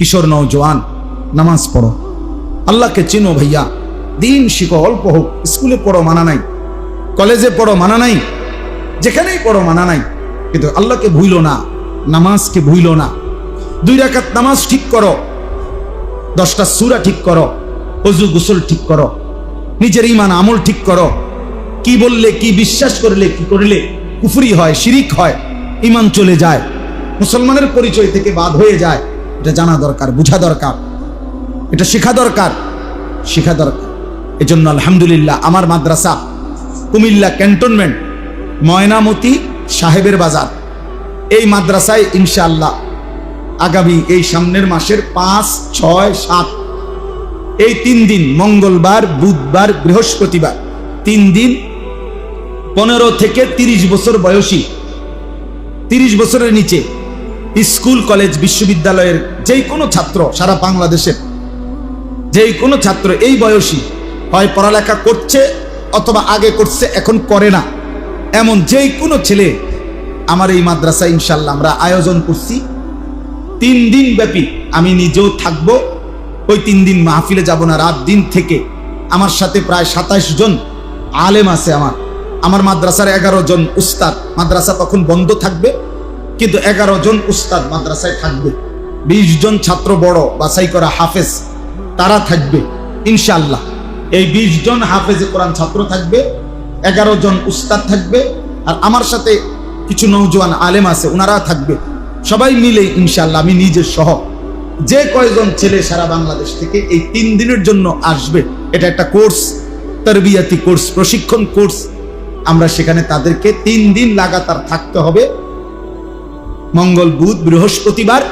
কিশোর নওজোয়ান, নামাজ পড়ো। আল্লাহকে চিনো ভাইয়া। দিন শিখো, অল্প হোক, স্কুলে পড়ো মানা নাই, কলেজে পড়ো মানা নাই, যেখানেই পড়ো মানা নাই। কিন্তু আল্লাহকে ভুইল না, নামাজকে ভুইল না। দুই রাকাত নামাজ ঠিক করো, দশটা সুরা ঠিক করো অজু গোসল ঠিক করো, নিজের ইমান আমল ঠিক করো। কি বললে, কি বিশ্বাস করলে, কি করলে কুফরি হয়, শিরিক হয় ইমান চলে যায়, মুসলমানের পরিচয় থেকে বাদ হয়ে যায়। এটা জানা দরকার, বোঝা দরকার। এটা শেখা দরকার। শেখা দরকার। এজন্য আলহামদুলিল্লাহ আমার মাদ্রাসা কুমিল্লা ক্যান্টনমেন্ট, ময়নামতি সাহেবের বাজার। এই মাদ্রাসায় ইনশাআল্লাহ আগামী এই সামনের মাসের পাঁচ, ছয়, সাত, এই তিন দিন, মঙ্গলবার, বুধবার, বৃহস্পতিবার, তিন দিন, পনেরো থেকে তিরিশ বছর বয়সী, তিরিশ বছরের নিচে স্কুল, কলেজ, বিশ্ববিদ্যালয়ের যেই কোনো ছাত্র সারা বাংলাদেশের যেই কোনো ছাত্র এই বয়সী হয় পড়ালেখা করছে অথবা আগে করছে, এখন করে না। এমন যেই কোনো ছেলে আমার এই মাদ্রাসা ইনশাল্লাহ আমরা আয়োজন করছি। তিন দিন ব্যাপী আমি নিজেও থাকব। ওই তিন দিন মাহফিলে যাব না, রাত দিন থেকে। আমার সাথে প্রায় সাতাইশ জন আলেম আছে আমার। আমার মাদ্রাসার এগারো জন উস্তাদ। মাদ্রাসা তখন বন্ধ থাকবে। কিন্তু এগারো জন উস্তাদ মাদ্রাসায় থাকবে। বিশ জন ছাত্র বড়, বাছাই করা হাফেজ, তারা থাকবে ইনশাল্লাহ এই বিশ জন হাফেজে কোরআন ছাত্র থাকবে, এগারো জন উস্তাদ থাকবে, আর আমার সাথে কিছু নৌজওয়ান আলেম আছে ওনারা থাকবে। সবাই মিলে ইনশাল্লাহ আমি নিজের সহ। যে কয়জন ছেলে সারা বাংলাদেশ থেকে এই তিন দিনের জন্য আসবে, এটা একটা কোর্স, তরবিয়াতি কোর্স, প্রশিক্ষণ কোর্স, আমরা সেখানে তাদেরকে তিন দিন লাগাতার থাকতে হবে। মঙ্গল বুধ বৃহস্পতিবার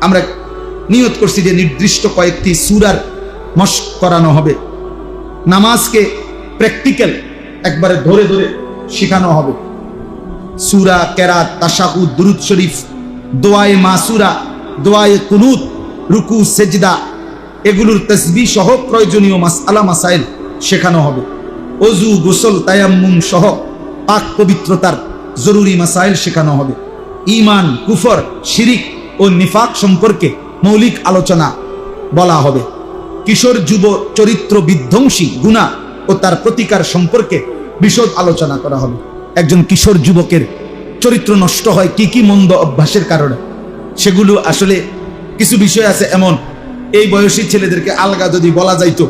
আমরা নিয়ত করছি যে নির্দিষ্ট কয়েকটি সুরার মস্ক করানো হবে। নামাজকে প্র্যাকটিক্যাল একবারে ধরে ধরে শেখানো হবে। সুরা কেরাত, তাশাহুদ, দুরুদ শরীফ, দোয়ায়ে মাসুরা, দোয়ায়ে কুনুত, রুকু, সেজদা, এগুলোর তসবি সহ প্রয়োজনীয় মাস আলা মাসাইল শেখানো হবে। অজু গোসল, তায়াম্মুম সহ পাক পবিত্রতার জরুরি মাসাইল শেখানো হবে। ইমান কুফর, শিরিক ও নিফাক সম্পর্কে মৌলিক আলোচনা বলা হবে। কিশোর যুব চরিত্র বিধ্বংসী গুণা ও তার প্রতিকার সম্পর্কে বিশদ আলোচনা করা হবে। একজন কিশোর যুবকের চরিত্র নষ্ট হয় কি কি মন্দ অভ্যাসের কারণে? সেগুলো আসলে কিছু বিষয় আছে এমন। এই বয়সী ছেলেদেরকে আলগা যদি বলা যাইতো,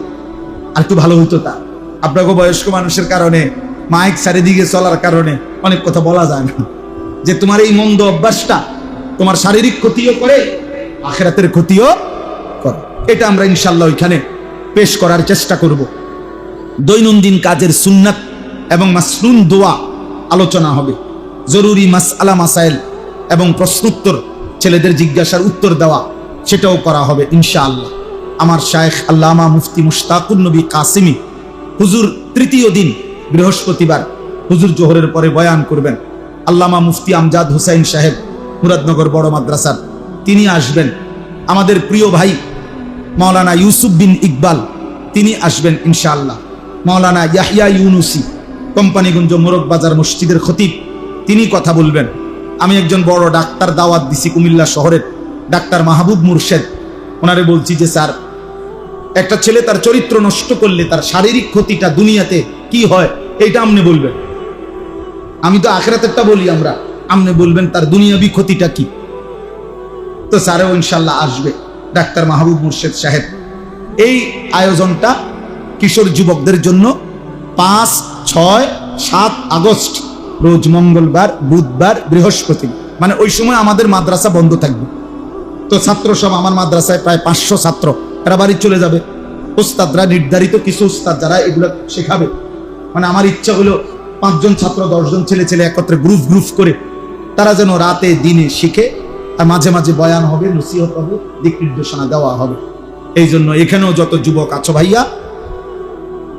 আর একটু ভালো হইতো তা। আপনাকে বয়স্ক মানুষের কারণে, মাইক চারিদিকে চলার কারণে অনেক কথা বলা যায় না। যে তোমার এই মন্দ অভ্যাসটা তোমার শারীরিক ক্ষতিও করে, আখেরাতের ক্ষতিও করে। এটা আমরা ইনশাল্লাহ ওইখানে পেশ করার চেষ্টা করব। দৈনন্দিন কাজের সুন্নাত এবং মাসনুন দোয়া আলোচনা হবে। জরুরি মাস আলা মাসাইল এবং প্রশ্নোত্তর ছেলেদের জিজ্ঞাসার উত্তর দেওয়া, সেটাও করা হবে ইনশাআল্লাহ। আমার শায়েখ আল্লামা মুফতি মুশতাকুর নবী কাসিমি, হুজুর তৃতীয় দিন বৃহস্পতিবার হুজুর জোহরের পরে বয়ান করবেন। আল্লামা মুফতি আমজাদ হুসাইন সাহেব, মুরাদনগর বড় মাদ্রাসার, তিনি আসবেন। আমাদের প্রিয় ভাই মাওলানা ইউসুফ বিন ইকবাল, তিনি আসবেন ইনশাআল্লাহ। মাওলানা ইয়াহিয়া ইউনুসি, কোম্পানিগঞ্জ মোরগ বাজার মসজিদের খতিব, তিনি কথা বলবেন। আমি একজন বড় ডাক্তার দাওয়াত দিছি কুমিল্লা শহরের, ডাক্তার মাহবুব মুর্শেদ। ওনারে বলছি যে, স্যার, একটা ছেলে তার চরিত্র নষ্ট করলে তার শারীরিক ক্ষতিটা দুনিয়াতে কি হয়, এইটা আপনি বলবেন। আমি তো আখরাতেরটা বলি আমরা। আপনি বলবেন, তার দুনিয়াবি ক্ষতিটা কি? তো স্যারেও ইনশাল্লাহ আসবে, ডাক্তার মাহবুব মুর্শেদ সাহেব। এই আয়োজনটা কিশোর যুবকদের জন্য পাঁচ, ছয়, সাত আগস্ট, রোজ মঙ্গলবার, বুধবার, বৃহস্পতি মানে ওই সময় আমাদের মাদ্রাসা বন্ধ থাকবে। তো ছাত্র সব আমার মাদ্রাসায় প্রায় পাঁচশো ছাত্র এরা বাড়ি চলে যাবে। উস্তাদরা নির্ধারিত কিছু উস্তাদ যারা এগুলো শেখাবে। মানে আমার ইচ্ছা হলো পাঁচজন ছাত্র, দশজন ছেলে ছেলে একত্রে গ্রুপ গ্রুপ করে তারা যেন রাতে দিনে শিখে আর মাঝে মাঝে বয়ান হবে, নসিহত হবে, দিক নির্দেশনা দেওয়া হবে। এই জন্য এখানেও যত যুবক আছো ভাইয়া,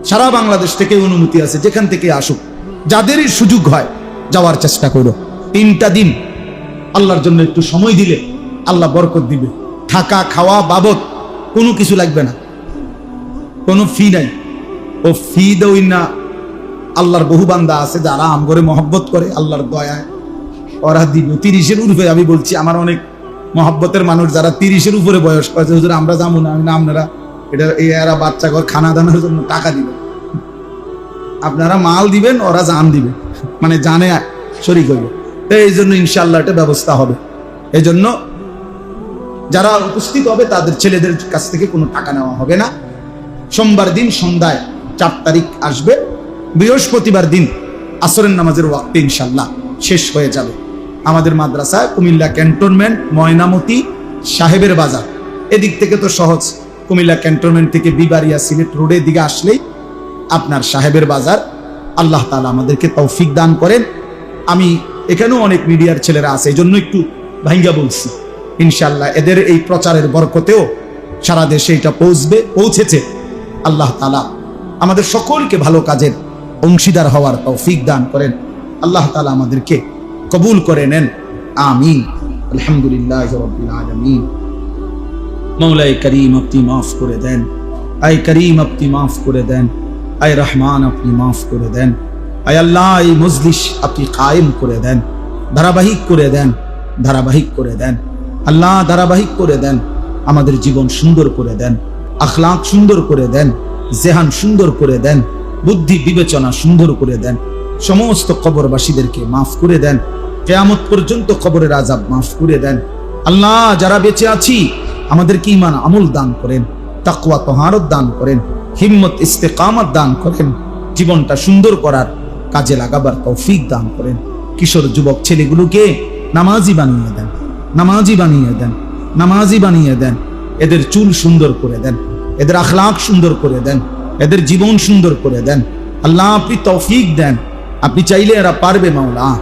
সারা বাংলাদেশ থেকে অনুমতি আছে, যেখান থেকে আসুক। যাদেরই সুযোগ হয়, যাওয়ার চেষ্টা করো। তিনটা দিন আল্লাহর জন্য একটু সময় দিলে আল্লাহ বরকত দিবে। থাকা, খাওয়া বাবদ কোনো কিছু লাগবে না। কোনো ফি নাই। ও ফি দেওই না। আল্লাহর বহু বান্দা আছে যারা আম করে মহব্বত করে আল্লাহর দয়ায়। ওরা দিবে। তিরিশের উর্ফে আমি বলছি, আমার অনেক মহব্বতের মানুষ যারা তিরিশের উপরে বয়স করেছে হুজুর আমরা যাব না আপনারা। এটা এরা বাচ্চা ঘর খানা দানার জন্য টাকা দিবেন আপনারা মাল দিবেন, ওরা জান দিবে। মানে জানে শরিক হইবে। এই জন্য ইনশাল্লাহ এটা ব্যবস্থা হবে। এই জন্য যারা উপস্থিত হবে, তাদের ছেলেদের কাছ থেকে কোনো টাকা নেওয়া হবে না। সোমবার দিন সন্ধ্যায় চার তারিখ আসবে। বৃহস্পতিবার দিন আসরের নামাজের ওয়াক্তে ইনশাল্লাহ শেষ হয়ে যাবে। আমাদের মাদ্রাসা কুমিল্লা ক্যান্টনমেন্ট, ময়নামতি, সাহেবের বাজার। এদিক থেকে তো সহজ। কুমিল্লা ক্যান্টনমেন্ট থেকে বিবারিয়া সিলেট রোডের দিকে আসলেই আপনার সাহেবের বাজার। আল্লাহ তালা আমাদেরকে তৌফিক দান করেন। আমি এখানেও অনেক মিডিয়ার ছেলেরা আছে এই জন্য একটু ভাইঙ্গা বলছি। ইনশাল্লাহ এদের এই প্রচারের বরকতেও সারা দেশে এটা পৌঁছবে, পৌঁছেছে। আল্লাহ তালা আমাদের সকলকে ভালো কাজের অংশীদার হওয়ার তৌফিক দান করেন আল্লাহ তালা আমাদেরকে কবুল করে নেন আমিন আলহামদুলিল্লাহ রবিল আলমিন মৌলাই করিম আপনি মাফ করে দেন আই করিম আপনি মাফ করে দেন আই রহমান আপনি মাফ করে দেন আয় আল্লাহ এই মজলিস আপনি কায়েম করে দেন ধারাবাহিক করে দেন ধারাবাহিক করে দেন আল্লাহ ধারাবাহিক করে দেন আমাদের জীবন সুন্দর করে দেন আখলাক সুন্দর করে দেন জেহান সুন্দর করে দেন বুদ্ধি বিবেচনা সুন্দর করে দেন। সমস্ত কবরবাসীদেরকে মাফ করে দেন। কেয়ামত পর্যন্ত কবরের আজাব মাফ করে দেন। আল্লাহ, যারা বেঁচে আছি, আমাদেরকে ইমান আমল দান করেন, তাকওয়া তহারত দান করেন, হিম্মত ইস্তেকামত দান করেন, জীবনটা সুন্দর করার কাজে লাগাবার তৌফিক দান করেন। কিশোর যুবক ছেলেগুলোকে নামাজি বানিয়ে দেন, নামাজি বানিয়ে দেন, নামাজি বানিয়ে দেন। এদের চুল সুন্দর করে দেন, এদের আখলাখ সুন্দর করে দেন। এদের জীবন সুন্দর করে দেন। আল্লাহ আপনি তৌফিক দেন। আপনি চাইলে এরা পারবে, মাওলা।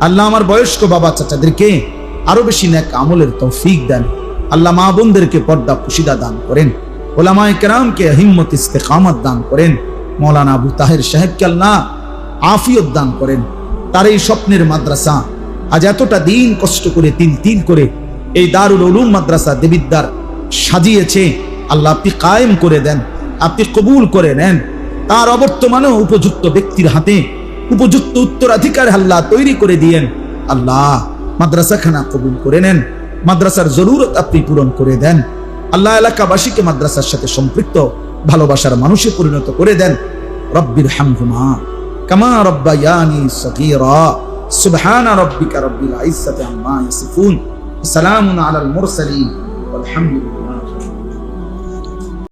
আল্লাহ আমার বয়স্ক বাবা চাচাদেরকে আরও বেশি ন্যাক আমলের তৌফিক দেন। আল্লাহ মা বোনদেরকে পর্দা পুশিদা দান করেন। ওলামায় কেরামকে হিম্মত ইস্তেকামত দান করেন। মৌলানা আবু তাহের সাহেবকে আল্লাহ আফিয়ত দান করেন। তার এই স্বপ্নের মাদ্রাসা আজ এতটা দিন কষ্ট করে তিল তিল করে এই দারুল উলুম মাদ্রাসা দেবিদ্দার সাজিয়েছে। আল্লাহ আপনি কায়েম করে দেন। আপনি কবুল করে নেন তার অবর্তমানেও উপযুক্ত ব্যক্তির হাতে উপযুক্ত উত্তরাধিকার আল্লাহ তৈরি করে দিয়েন আল্লাহ মাদ্রাসা খানা কবুল করে নেন মাদ্রাসার জরুরত আপনি পূরণ করে দেন আল্লাহ এলাকাবাসীকে মাদ্রাসার সাথে সম্পৃক্ত ভালোবাসার মানুষে পরিণত করে দেন রব্বির হামহুমা কামা রব্বায়ানি সগীরা সুবহান রব্বিকা রব্বিল ইজ্জাতি আম্মা ইয়াসিফুন সালামুন আলাল মুরসালিন والحمد لله